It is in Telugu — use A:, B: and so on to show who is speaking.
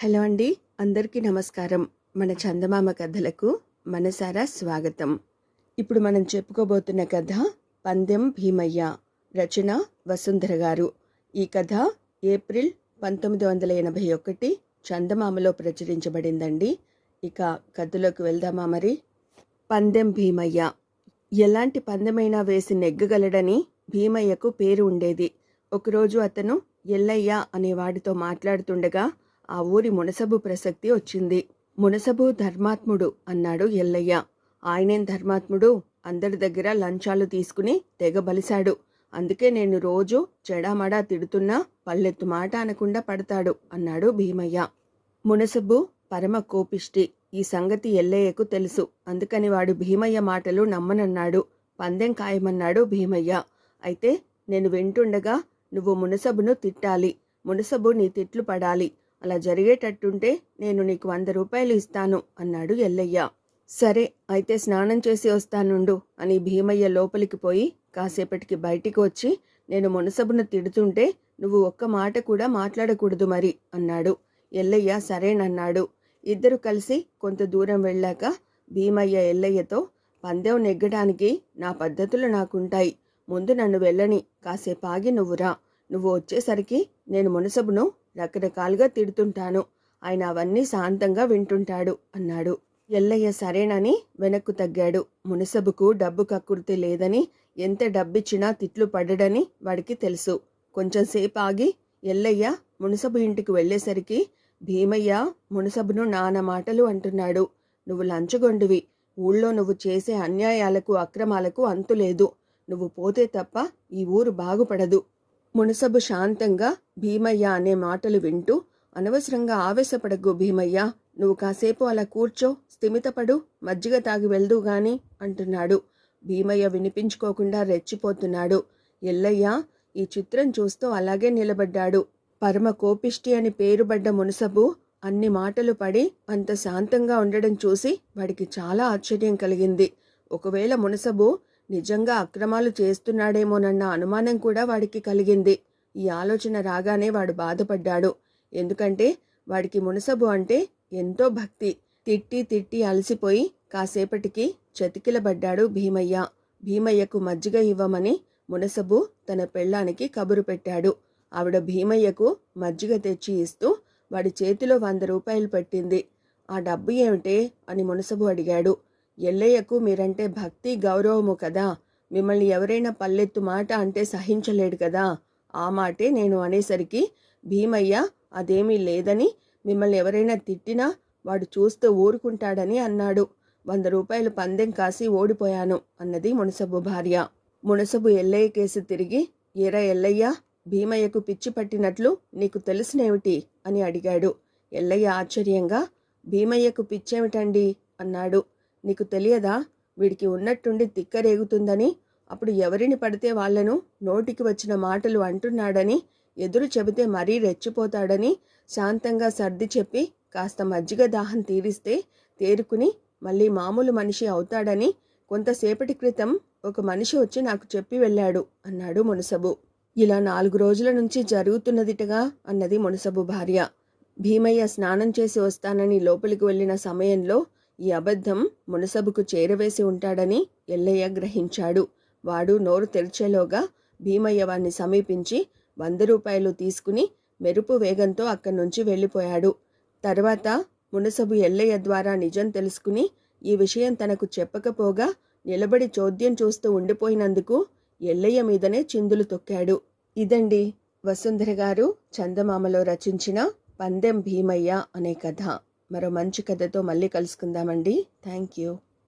A: హలో అండి అందరికీ నమస్కారం. మన చందమామ కథలకు మనసారా స్వాగతం. ఇప్పుడు మనం చెప్పుకోబోతున్న కథ పందెం భీమయ్య రచన వసుంధర గారు. ఈ కథ ఏప్రిల్ పంతొమ్మిది వందల ఎనభై ఒకటి చందమామలో ప్రచురించబడిందండి. ఇక కథలోకి వెళ్దామా మరి? పందెం భీమయ్య. ఎలాంటి పందెమైనా వేసి నెగ్గగలడని భీమయ్యకు పేరు ఉండేది. ఒకరోజు అతను ఎల్లయ్య అనే వాడితో మాట్లాడుతుండగా ఆ ఊరి మునసబు ప్రసక్తి వచ్చింది. మునసబు ధర్మాత్ముడు అన్నాడు ఎల్లయ్య. ఆయనేం ధర్మాత్ముడు? అందరి దగ్గర లంచాలు తీసుకుని తెగ బలిశాడు. అందుకే నేను రోజు చెడామడా తిడుతున్నా పల్లెత్తు మాట అనకుండా పడతాడు అన్నాడు భీమయ్య. మునసబు పరమ కోపిష్టి. ఈ సంగతి ఎల్లయ్యకు తెలుసు. అందుకని వాడు భీమయ్య మాటలు నమ్మనన్నాడు. పందెం ఖాయమన్నాడు భీమయ్య. అయితే నేను వింటుండగా నువ్వు మునసబును తిట్టాలి. మునసబు నీ తిట్లు పడాలి. అలా జరిగేటట్టుంటే నేను నీకు వంద రూపాయలు ఇస్తాను అన్నాడు ఎల్లయ్య. సరే అయితే స్నానం చేసి వస్తానుండు అని భీమయ్య లోపలికి పోయి కాసేపటికి బయటికి వచ్చి నేను మునసబును తిడుతుంటే నువ్వు ఒక్క మాట కూడా మాట్లాడకూడదు మరి అన్నాడు. ఎల్లయ్య సరేనన్నాడు. ఇద్దరు కలిసి కొంత దూరం వెళ్ళాక భీమయ్య ఎల్లయ్యతో పందెం నెగ్గడానికి నా పద్ధతులు నాకుంటాయి. ముందు నన్ను వెళ్ళని. కాసేపు ఆగి నువ్వురా. నువ్వు వచ్చేసరికి నేను మునసబును రకరకాలుగా తిడుతుంటాను. ఆయన అవన్నీ శాంతంగా వింటుంటాడు అన్నాడు. ఎల్లయ్య సరేనని వెనక్కు తగ్గాడు. మునసబుకు డబ్బు కక్కుర్తి లేదని ఎంత డబ్బిచ్చినా తిట్లు పడడని వాడికి తెలుసు. కొంచెంసేపు ఆగి ఎల్లయ్య మునసబు ఇంటికి వెళ్ళేసరికి భీమయ్య మునసబును నానా మాటలు అంటున్నాడు. నువ్వు లంచగొండివి. ఊళ్ళో నువ్వు చేసే అన్యాయాలకు అక్రమాలకు అంతులేదు. నువ్వు పోతే తప్ప ఈ ఊరు బాగుపడదు. మునసబు శాంతంగా భీమయ్య అనే మాటలు వింటూ అనవసరంగా ఆవేశపడకు భీమయ్య నువ్వు కాసేపు అలా కూర్చో స్థిమితపడు మజ్జిగ తాగి వెళ్దు గాని అంటున్నాడు. భీమయ్య వినిపించుకోకుండా రెచ్చిపోతున్నాడు. ఎల్లయ్య ఈ చిత్రం చూస్తూ అలాగే నిలబడ్డాడు. పరమ కోపిష్టి అని పేరుబడ్డ మునసబు అన్ని మాటలు పడి అంత శాంతంగా ఉండడం చూసి వాడికి చాలా ఆశ్చర్యం కలిగింది. ఒకవేళ మునసబు నిజంగా అక్రమాలు చేస్తున్నాడేమోనన్న అనుమానం కూడా వాడికి కలిగింది. ఈ ఆలోచన రాగానే వాడు బాధపడ్డాడు. ఎందుకంటే వాడికి మునసబు అంటే ఎంతో భక్తి. తిట్టి తిట్టి అలసిపోయి కాసేపటికి చతికిలబడ్డాడు భీమయ్య. భీమయ్యకు మజ్జిగ ఇవ్వమని మునసబు తన పెళ్ళానికి కబురు పెట్టాడు. ఆవిడ భీమయ్యకు మజ్జిగ తెచ్చి ఇస్తూ వాడి చేతిలో వంద రూపాయలు పెట్టింది. ఆ డబ్బు ఏమిటే? అని మునసబు అడిగాడు. ఎల్లయ్యకు మీరంటే భక్తి గౌరవము కదా. మిమ్మల్ని ఎవరైనా పల్లెత్తు మాట అంటే సహించలేడు కదా. ఆ మాటే నేను అనేసరికి భీమయ్య అదేమీ లేదని మిమ్మల్ని ఎవరైనా తిట్టినా వాడు చూస్తూ ఊరుకుంటాడని అన్నాడు. వంద రూపాయలు పందెం కాసి ఓడిపోయాను అన్నది మునసబు భార్య. మునసబు ఎల్లయ్య కేసు తిరిగి ఏరా ఎల్లయ్య భీమయ్యకు పిచ్చి పట్టినట్లు నీకు తెలిసినేమిటి? అని అడిగాడు. ఎల్లయ్య ఆశ్చర్యంగా భీమయ్యకు పిచ్చేమిటండి? అన్నాడు. నీకు తెలియదా? వీడికి ఉన్నట్టుండి తిక్కరేగుతుందని అప్పుడు ఎవరిని పడితే వాళ్ళను నోటికి వచ్చిన మాటలు అంటున్నాడని ఎదురు చెబితే మరీ రెచ్చిపోతాడని శాంతంగా సర్ది చెప్పి కాస్త మజ్జిగ దాహం తీరిస్తే తేరుకుని మళ్ళీ మామూలు మనిషి అవుతాడని కొంతసేపటి క్రితం ఒక మనిషి వచ్చి నాకు చెప్పి వెళ్ళాడు అన్నాడు మునసబు. ఇలా నాలుగు రోజుల నుంచి జరుగుతున్నదిటగా అన్నది మునసబు భార్య. భీమయ్య స్నానం చేసి వస్తానని లోపలికి వెళ్ళిన సమయంలో ఈ అబద్ధం మునసబుకు చేరవేసి ఉంటాడని ఎల్లయ్య గ్రహించాడు. వాడు నోరు తెరిచేలోగా భీమయ్య వాణ్ణి సమీపించి వంద రూపాయలు తీసుకుని మెరుపు వేగంతో అక్కడి నుంచి వెళ్ళిపోయాడు. తర్వాత మునసబు ఎల్లయ్య ద్వారా నిజం తెలుసుకుని ఈ విషయం తనకు చెప్పకపోగా నిలబడి చోద్యం చూస్తూ ఉండిపోయినందుకు ఎల్లయ్య మీదనే చిందులు తొక్కాడు. ఇదండి వసుంధర గారు చందమామలో రచించిన పందెం భీమయ్య అనే కథ. మరో మంచి కథతో మళ్ళీ కలుసుకుందామండి. Thank you